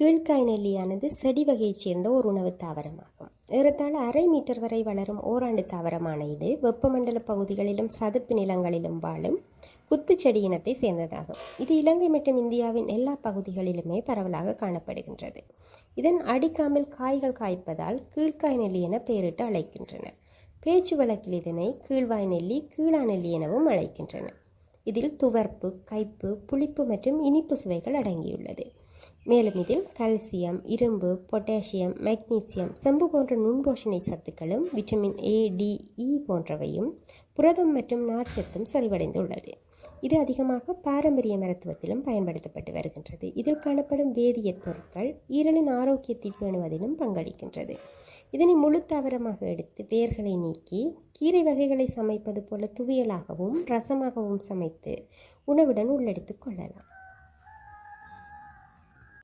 கீழ்காய் நெல்லியானது செடி வகையைச் சேர்ந்த ஒரு உணவு தாவரமாகும். ஏறத்தாழ அரை மீட்டர் வரை வளரும் ஓராண்டு தாவரமான இது வெப்பமண்டல பகுதிகளிலும் சதுப்பு நிலங்களிலும் வாழும் குத்துச்செடி இனத்தை சேர்ந்ததாகும். இது இலங்கை மற்றும் இந்தியாவின் எல்லா பகுதிகளிலுமே பரவலாக காணப்படுகின்றது. இதன் அடிக்காமல் காய்கள் காய்ப்பதால் கீழ்காய் நெல்லி என பெயரிட்டு அழைக்கின்றனர். பேச்சு வழக்கில் இதனை கீழ்வாய் நெல்லி கீழா நெல்லி எனவும் அழைக்கின்றனர். இதில் துவர்ப்பு கைப்பு புளிப்பு மற்றும் இனிப்பு சுவைகள் அடங்கியுள்ளது. மேலும் இதில் கால்சியம் இரும்பு பொட்டாசியம் மெக்னீசியம் செம்பு போன்ற நுண்போஷணை சத்துக்களும் விட்டமின் ஏ டி இ போன்றவையும் புரதம் மற்றும் நார்ச்சத்தும் செறிவடைந்துள்ளது இது அதிகமாக பாரம்பரிய மருத்துவத்திலும் பயன்படுத்தப்பட்டு வருகின்றது. இதில் காணப்படும் வேதிய பொருட்கள் ஈரலின் ஆரோக்கியத்தை பேணுவதிலும் பங்களிக்கின்றது. இதனை முழு தாவரமாக எடுத்து வேர்களை நீக்கி கீரை வகைகளை சமைப்பது போல துவியலாகவும் ரசமாகவும் சமைத்து உணவுடன் உள்ளெடுத்துக் கொள்ளலாம்.